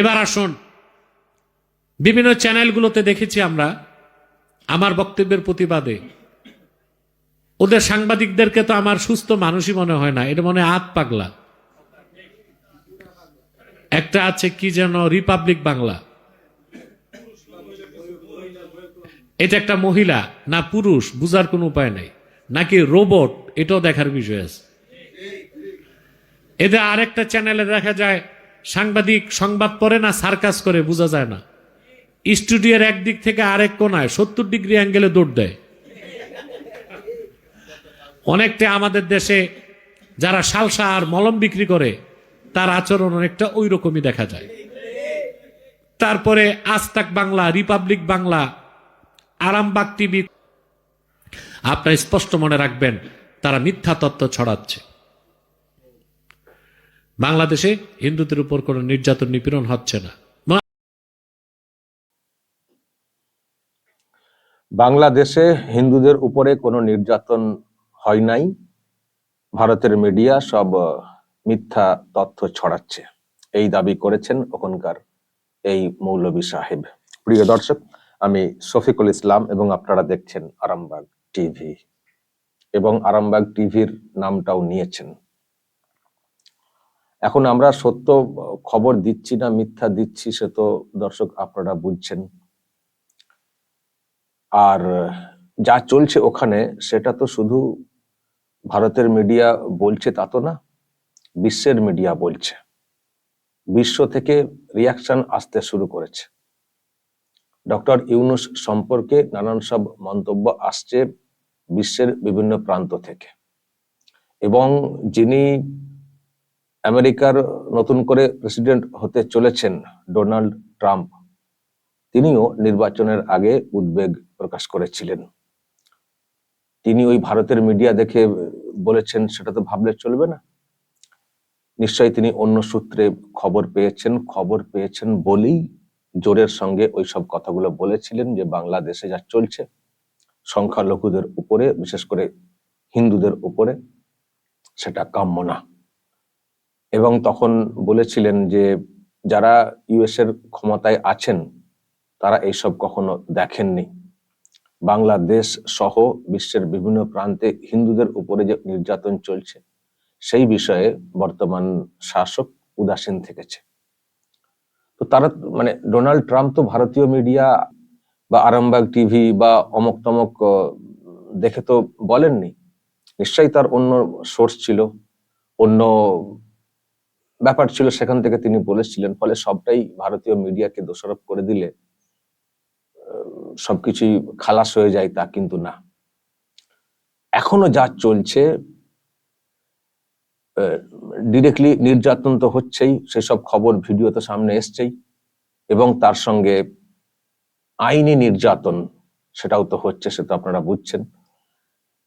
এবার আসুন। বিভিন্ন চ্যানেলগুলোতে দেখেছি আমরা আমার বক্তব্যের প্রতিবাদে। ওদের সাংবাদিকদেরকে তো আমার সুস্থ মানুষই মনে হয় না, এটা মনে আত পাগলা। একটা আছে কি যেন, রিপাবলিক বাংলা। এটা একটা মহিলা, না পুরুষ, বুঝার কোনো উপায় নেই। নাকি রোবট, এটাও দেখার বিষয় আছে। এদের আরেকটা চ্যানেলে দেখা যায় সাংবাদিক সংবাদ পড়ে না, সার্কাস করে, বোঝা যায় না। স্টুডিওর একদিক থেকে আরেক কোনায় সত্তর ডিগ্রি অ্যাঙ্গেলে দৌড় দেয়। অনেকটা আমাদের দেশে যারা সালসা আর মলম বিক্রি করে, তার আচরণ অনেকটা ওই রকমই দেখা যায়। তারপরে আস্তাক বাংলা, রিপাবলিক বাংলা, আরামবাগ টিভি, আপনার স্পষ্ট মনে রাখবেন, তারা মিথ্যা তত্ত্ব ছড়াচ্ছে। বাংলাদেশে হিন্দুদের উপর কোনো নির্যাতন, নিপীড়ন হচ্ছে না। বাংলাদেশে হিন্দুদের উপরে কোনো নির্যাতন হয় নাই। ভারতের মিডিয়া সব মিথ্যা তথ্য ছড়াচ্ছে। এই দাবি করেছেন ওখানকার এই মৌলবী সাহেব। প্রিয় দর্শক, আমি শফিকুল ইসলাম এবং আপনারা দেখছেন আরামবাগ টিভি। এবং আরামবাগ টিভির নামটাও নিয়েছেন। এখন আমরা সত্য খবর দিচ্ছি না, মিথ্যা দিচ্ছি, সে তো দর্শক আপনারা বুঝছেন। আর যা চলছে ওখানে, সেটা তো শুধু ভারতের মিডিয়া বলছে তা তো না, বিশ্বের মিডিয়া বলছে। বিশ্ব থেকে রিয়াকশন আসতে শুরু করেছে। ডক্টর ইউনুস সম্পর্কে নানান সব মন্তব্য আসছে বিশ্বের বিভিন্ন প্রান্ত থেকে। এবং যিনি আমেরিকার নতুন করে প্রেসিডেন্ট হতে চলেছেন ডোনাল্ড ট্রাম্প। তিনিও নির্বাচনের আগে উদ্বেগ প্রকাশ করেছিলেন। তিনি ওই ভারতের মিডিয়া দেখে বলেছেন, সেটা তো ভাবলে চলবে না। নিশ্চয়ই তিনি অন্য সূত্রে খবর পেয়েছেন খবর পেয়েছেন বলেই জোরের সঙ্গে ওই সব কথাগুলো বলেছিলেন যে বাংলাদেশে যা চলছে, সংখ্যালঘুদের উপরে, বিশেষ করে হিন্দুদের উপরে, সেটা কাম্য না। এবং তখন বলেছিলেন যে, যারা ইউএস এর ক্ষমতায় আছেন, তারা এইসব কখনো দেখেননি। বাংলাদেশ সহ বিশ্বের বিভিন্ন প্রান্তে হিন্দুদের উপরে যে নির্যাতন চলছে, সেই বিষয়ে বর্তমান শাসক উদাসীন থেকেছে। তো তারা মানে ডোনাল্ড ট্রাম্প তো ভারতীয় মিডিয়া বা আরামবাগ টিভি বা অমক তমক দেখে তো বলেননি। নিশ্চয়ই তার অন্য সোর্স ছিল, অন্য ব্যাপার ছিল সেখান থেকে তিনি বলেছিলেন, ফলে সবটাই ভারতীয় মিডিয়াকে দোষারোপ করে দিলে সবকিছুই খালাস হয়ে যায় তা কিন্তু না। এখনও যা চলছে ডিরেক্টলি নির্যাতন তো হচ্ছেই, সেসব খবর ভিডিও তো সামনে এসছেই, এবং তার সঙ্গে আইনি নির্যাতন সেটাও তো হচ্ছে, সে তো আপনারা বুঝছেন।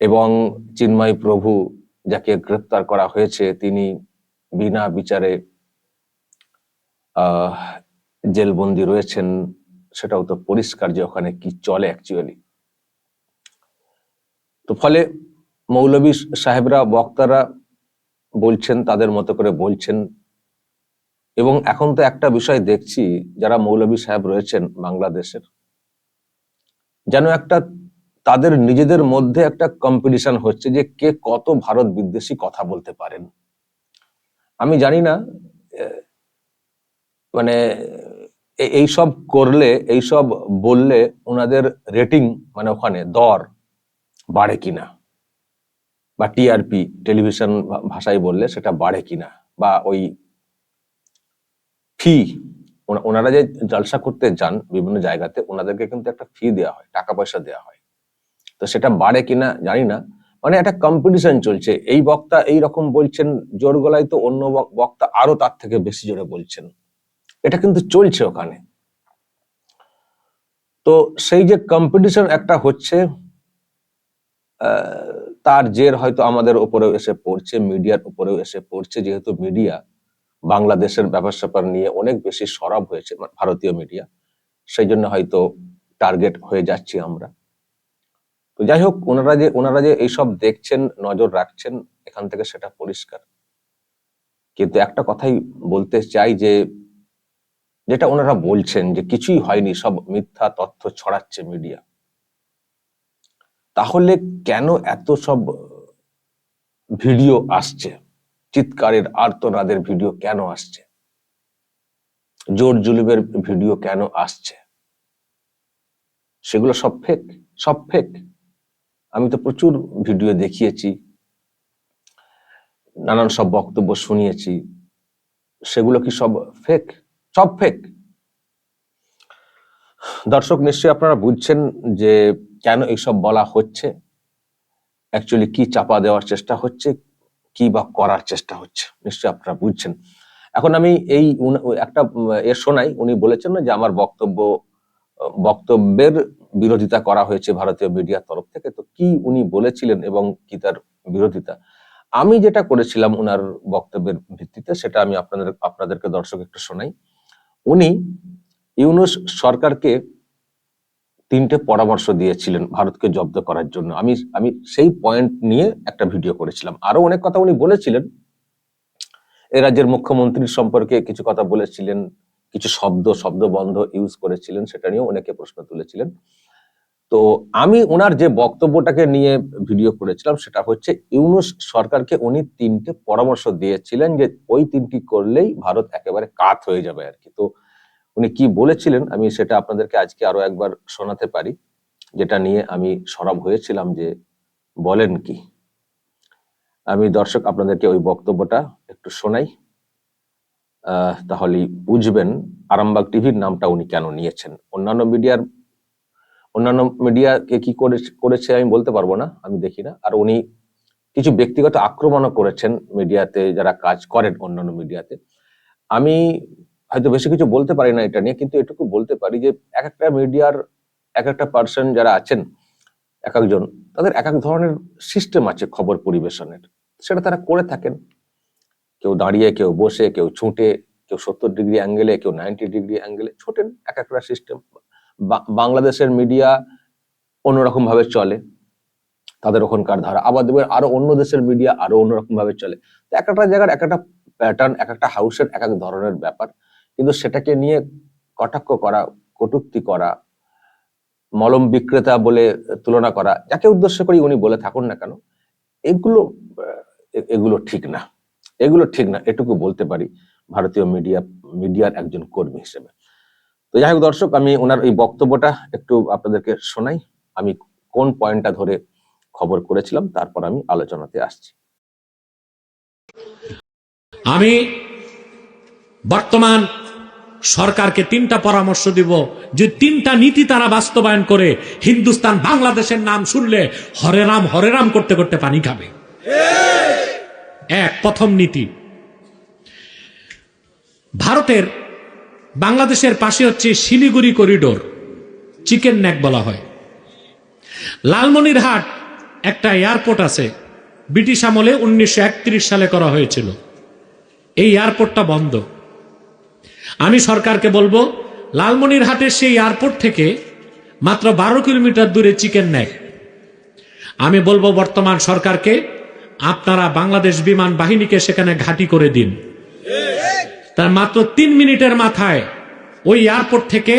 এবং চিন্ময় প্রভু যাকে গ্রেপ্তার করা হয়েছে, তিনি বিনা বিচারে, আহ, জেলবন্দি রয়েছেন, সেটাও তো পরিষ্কার যে ওখানে কি চলে অ্যাকচুয়ালি তো ফলে মৌলবী সাহেবরা, বক্তারা বলছেন, তাদের মতো করে বলছেন। এবং এখন তো একটা বিষয় দেখছি, যারা মৌলবী সাহেব রয়েছেন বাংলাদেশের, যেন একটা তাদের নিজেদের মধ্যে একটা কম্পিটিশন হচ্ছে যে কে কত ভারত বিদ্বেষী কথা বলতে পারেন। আমি জানি না মানে এই সব করলে, এই সব বললে ওনাদের রেটিং মানে ওখানে দর বাড়ে কিনা বা টিআরপি টেলিভিশন ভাষায় বললে সেটা বাড়ে কিনা বা ওই ফি ওনারা যে জলসা করতে যান বিভিন্ন জায়গাতে, ওনাদেরকে কিন্তু একটা ফি দেওয়া হয়, টাকা পয়সা দেওয়া হয়। তো সেটা বাড়ে কিনা জানি না মানে একটা কম্পিটিশন চলছে। এই বক্তা এই রকম বলছেন, জোর গলায় তো অন্য বক্তা আরও তার থেকে বেশি জোরে বলছেন। এটা কিন্তু চলছে ওখানে। তো সেই যে কম্পিটিশন একটা হচ্ছে তার জের হয়তো আমাদের উপরেও এসে পড়ছে, মিডিয়ার উপরেও এসে পড়ছে, যেহেতু মিডিয়া বাংলাদেশের ব্যাপার স্যাপার নিয়ে অনেক বেশি সরব হয়েছে, ভারতীয় মিডিয়া। সেই জন্য হয়তো টার্গেট হয়ে যাচ্ছি আমরা। তো যাই হোক, ওনারা যে ওনারা যে এইসব দেখছেন, নজর রাখছেন, এখান থেকে সেটা পরিষ্কার। কিন্তু একটা কথাই বলতে চাই যে, যেটা ওনারা বলছেন যে কিছুই হয়নি, সব মিথ্যা তথ্য ছড়াচ্ছে মিডিয়া। তাহলে কেন এত সব ভিডিও আসছে? চিৎকারের আর্তনাদের ভিডিও কেন আসছে? জোর জুলুমের ভিডিও কেন আসছে? সেগুলো সব ফেক সব ফেক আমি তো প্রচুর ভিডিও দেখিয়েছি, নানান সব বক্তব্য শুনিয়েছি, সেগুলো কি সব ফেক সব ফেক দর্শক, নিশ্চয়ই আপনারা বুঝছেন যে কেন এইসব বলা হচ্ছে? অ্যাকচুয়ালি কি চাপা দেওয়ার চেষ্টা হচ্ছে? কি বা করার চেষ্টা হচ্ছে? নিশ্চয়ই আপনারা বুঝছেন। এখন আমি এই একটা, এ শোনাই। উনি বলেছেন না যে আমার বক্তব্য, বক্তব্যের বিরোধিতা করা হয়েছে ভারতীয় মিডিয়ার তরফ থেকে, তো কি উনি বলেছিলেন এবং কি তার বিরোধিতা? আমি যেটা করেছিলাম উনার বক্তব্যের ভিত্তিতে, সেটা আমি আপনাদের, আপনাদেরকে দর্শক একটু শোনাই। উনি ইউনুস সরকারকে তিনটে পরামর্শ দিয়েছিলেন ভারতকে জব্দ করার জন্য। আমি আমি সেই পয়েন্ট নিয়ে একটা ভিডিও করেছিলাম। আরও অনেক কথা উনি বলেছিলেন। এ রাজ্যের মুখ্যমন্ত্রীর সম্পর্কে কিছু কথা বলেছিলেন। কিছু শব্দ শব্দ বন্ধ ইউজ করেছিলেন, সেটা নিয়েও অনেকে প্রশ্ন তুলেছিলেন। তো আমি ওনার যে বক্তব্যটাকে নিয়ে ভিডিও করেছিলাম, সেটা হচ্ছে ইউনুস সরকারকে উনি তিনটে পরামর্শ দিয়েছিলেন যে ওই তিনটি করলেই ভারত একেবারে কাত হয়ে যাবে আর কি। তো উনি কি বলেছিলেন আমি সেটা আপনাদেরকে আজকে আরও একবার শোনাতে পারি, যেটা নিয়ে আমি সরব হয়েছিলাম যে বলেন কি। আমি দর্শক, আপনাদেরকে ওই বক্তব্যটা একটু শোনাই। আহ, তাহলেই বুঝবেন আরামবাগ টিভির নামটা উনি কেন নিয়েছেন। অন্যান্য মিডিয়ার অন্যান্য মিডিয়াকে কি করে করেছে আমি বলতে পারব না আমি দেখি না। আর উনি কিছু ব্যক্তিগত আক্রমণও করেছেন মিডিয়াতে যারা কাজ করেন অন্যান্য মিডিয়াতে। আমি হয়তো বেশি কিছু বলতে পারি না এটা নিয়ে কিন্তু এটুকু বলতে পারি যে এক একটা মিডিয়ার এক একটা পার্সন যারা আছেন এক একজন তাদের এক এক ধরনের সিস্টেম আছে খবর পরিবেশনের। সেটা তারা করে থাকেন। কেউ দাঁড়িয়ে, কেউ বসে, কেউ ছুটে, কেউ সত্তর ডিগ্রি অ্যাঙ্গেলে, কেউ নাইনটি ডিগ্রি অ্যাঙ্গেলে, ছোটেন এক একটা সিস্টেম। বাংলাদেশের মিডিয়া অন্যরকম ভাবে চলে তাদের ওখানকার ধারা। আবার দেখবেন আরও অন্য দেশের মিডিয়া আরও অন্যরকম ভাবে চলে। তো এক একটা জায়গার এক একটা প্যাটার্ন এক একটা হাউসের এক এক ধরনের ব্যাপার। কিন্তু সেটাকে নিয়ে কটাক্ষ করা, কটুক্তি করা, মলম বিক্রেতা বলে তুলনা করা, যাকে উদ্দেশ্য করি উনি বলে থাকুন না কেন, এগুলো এগুলো ঠিক না। এগুলো ঠিক না, এটুকু বলতে পারি ভারতীয় মিডিয়া মিডিয়ার একজন কর্মী হিসেবে। তো যাই হোক দর্শক, আমি ওনার এই বক্তব্যটা একটু আপনাদেরকে শোনাই। আমি কোন পয়েন্টটা ধরে খবর করেছিলাম, তারপর আমি আলোচনাতে আসছি। আমি বর্তমান সরকারকে তিনটা পরামর্শ দিব, যে তিনটা নীতি তারা বাস্তবায়ন করে হিন্দুস্তান বাংলাদেশের নাম শুনলে হরে রাম হরে রাম করতে করতে পানি খাবে। এক প্রথম নীতি। ভারতের বাংলাদেশের পাশে হচ্ছে শিলিগুড়ি করিডোর, চিকেন নেক বলা হয়। লালমনিরহাট একটা এয়ারপোর্ট আছে, ব্রিটিশ আমলে উনিশশো একত্রিশ সালে করা হয়েছিল। এই এয়ারপোর্টটা বন্ধ। আমি সরকারকে বলব, লালমনিরহাটের সেই এয়ারপোর্ট থেকে মাত্র বারো কিলোমিটার দূরে চিকেন নেক। আমি বলব বর্তমান সরকারকে আপনারা বাংলাদেশ বিমান বাহিনীকে সেখানে ঘাঁটি করে দিন। তার মাত্র তিন মিনিটের মাথায় ওই এয়ারপোর্ট থেকে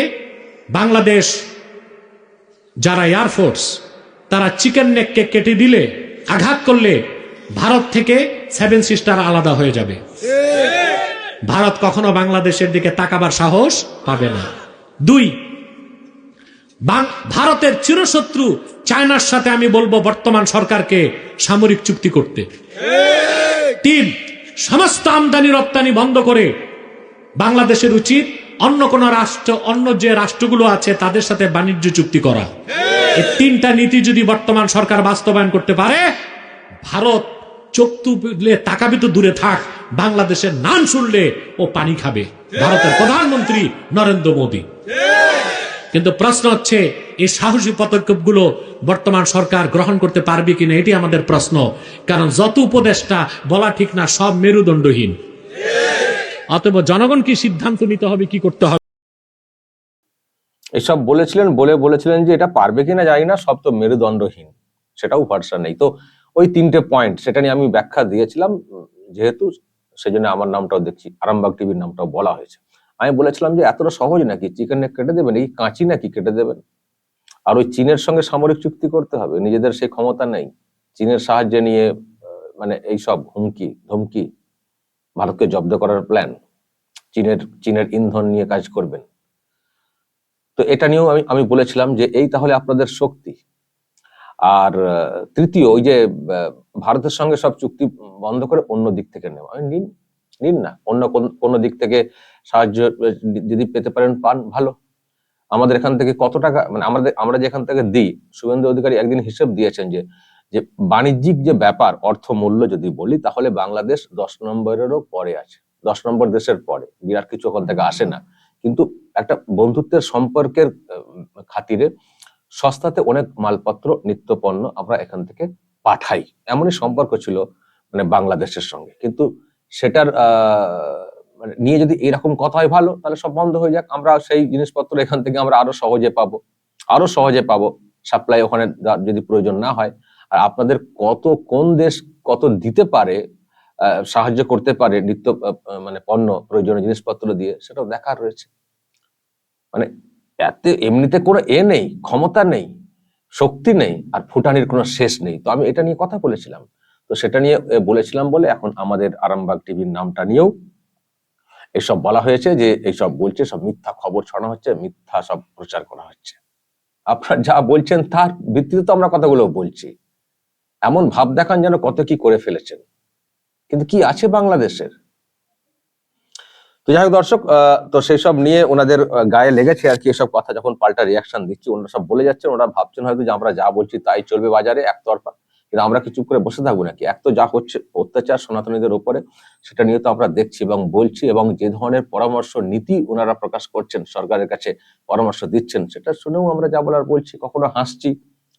বাংলাদেশ, যারা এয়ারফোর্স তারা চিকেন নেককে কেটে দিলে, আঘাত করলে ভারত থেকে সেভেন সিস্টার আলাদা হয়ে যাবে। ভারত কখনো বাংলাদেশের দিকে তাকাবার সাহস পাবে না। দুই ভারতের চিরশত্রু চায়নার সাথে আমি বলব বর্তমান সরকারকে সামরিক চুক্তি করতে। তিন সমস্ত আমদানি রপ্তানি বন্ধ করে বাংলাদেশের উচিত অন্য কোন রাষ্ট্র, অন্য যে রাষ্ট্রগুলো আছে তাদের সাথে বাণিজ্য চুক্তি করা। এই তিনটা নীতি যদি বর্তমান সরকার বাস্তবায়ন করতে পারে, ভারত চোখ তুলে তাকাবি তো দূরে থাক, বাংলাদেশের নাম শুনলে ও পানি খাবে। ভারতের প্রধানমন্ত্রী নরেন্দ্র মোদী। কিন্তু প্রশ্ন হচ্ছে, এই সাহসী পদক্ষেপগুলো বর্তমান সরকার গ্রহণ করতে পারবে কিনা, এটি আমাদের প্রশ্ন। কারণ যত উপদেষ্টা বলা ঠিক না, সব মেরুদণ্ডহীন। অতএব জনগণ কি সিদ্ধান্ত নিতে হবে, কি করতে হবে? এসব বলেছিলেন, বলে বলেছিলেন যে এটা পারবে কিনা জানি না, সব তো মেরুদণ্ডহীন, সেটাও ভরসা নেই। তো ওই তিনটে পয়েন্ট সেটা নিয়ে আমি ব্যাখ্যা দিয়েছিলাম, যেহেতু সেজন্য আমার নামটাও দেখছি, আরামবাগ টিভির নামটাও বলা হয়েছে। আমি বলেছিলাম যে এতটা সহজ নাকি? চিকেন নেক কেটে দেবেন, এই কাঁচি নাকি কেটে দেবেন? আর ওই চীনের সঙ্গে সামরিক চুক্তি করতে হবে, নিজেদের সেই ক্ষমতা নেই। চীনের সাহায্যে নিয়ে মানে এই সব হুমকি, ধমকি, ভারতকে জব্দ করার প্ল্যান চীনের চীনের ইন্ধন নিয়ে কাজ করবেন। তো এটা নিয়েও আমি আমি বলেছিলাম যে এই তাহলে আপনাদের শক্তি। আর তৃতীয়, ওই যে ভারতের সঙ্গে সব চুক্তি বন্ধ করে অন্য দিক থেকে নেওয়া আমি নিন নিন না। অন্য কোনো দিক থেকে সাহায্য, যদি পেতে পারেন, পান, ভালো। আমাদের এখান থেকে কত টাকা মানে আমাদের, আমরা যেখান থেকে দিই, শুভেন্দু অধিকারী একদিন হিসেব দিয়েছেন যে যে বাণিজ্যিক যে ব্যাপার অর্থ মূল্য যদি বলি, তাহলে বাংলাদেশ দশ নম্বরেরও পরে আছে। দশ নম্বর দেশের পরে। বিরাট কিছু ওখান থেকে আসে না। কিন্তু একটা বন্ধুত্বের সম্পর্কের খাতিরে সস্তাতে অনেক মালপত্র, নিত্যপণ্য আমরা এখান থেকে পাঠাই। এমনই সম্পর্ক ছিল মানে বাংলাদেশের সঙ্গে। কিন্তু সেটার মানে নিয়ে যদি এরকম কথা হয় ভালো, তাহলে সব বন্ধ হয়ে যাক। আমরা সেই জিনিসপত্র এখান থেকে আমরা আরও সহজে পাবো। আরও সহজে পাবো। সাপ্লাই ওখানে যদি প্রয়োজন না হয়। আর আপনাদের কত, কোন দেশ কত দিতে পারে সাহায্য করতে পারে নিত্য মানে পণ্য, প্রয়োজনীয় জিনিসপত্র দিয়ে, সেটাও দেখার রয়েছে। মানে এতে এমনিতে কোনো এ নেই, ক্ষমতা নেই, শক্তি নেই, আর ফুটানির কোনো শেষ নেই। তো আমি এটা নিয়ে কথা বলেছিলাম। তো সেটা নিয়ে বলেছিলাম বলে এখন আমাদের আরামবাগ টিভির নামটা নিয়েও এসব বলা হয়েছে যে এইসব বলছে, সব মিথ্যা খবর ছড়ানো হচ্ছে, মিথ্যা সব প্রচার করা হচ্ছে। আপনারা যা বলছেন তার ভিত্তিতে তো আমরা কথাগুলো বলছি। এমন ভাব দেখান যেন কত কি করে ফেলেছেন। কিন্তু কি আছে বাংলাদেশের? তো যাই হোক দর্শক তো সেই সব নিয়ে ওনাদের গায়ে লেগেছে আর কি এসব কথা। যখন পাল্টা রিয়াকশন দিচ্ছি, ওনারা সব বলে যাচ্ছেন, ওনারা ভাবছেন হয়তো যে আমরা যা বলছি তাই চলবে বাজারে একতরফা। কিন্তু আমরা কি চুপ করে বসে থাকব নাকি? এক তো যা হচ্ছে, অত্যাচার সনাতনীদের উপরে, সেটা নিয়ে তো আমরা দেখছি এবং বলছি এবং যে ধরনের পরামর্শ নীতি ওনারা প্রকাশ করছেন, সরকারের কাছে পরামর্শ দিচ্ছেন, সেটা শুনেও আমরা যা বলার বলছি, কখনো হাসছি,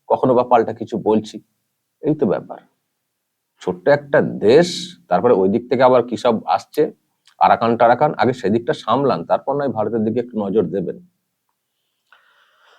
কখনো বা পাল্টা কিছু বলছি, এই তো ব্যাপার। ছোট্ট একটা দেশ, তারপরে ওই দিক থেকে আবার কি সব আসছে? আরাকান টারাকান আগে সেদিকটা সামলান, তারপর নয় ভারতের দিকে একটু নজর দেবেন।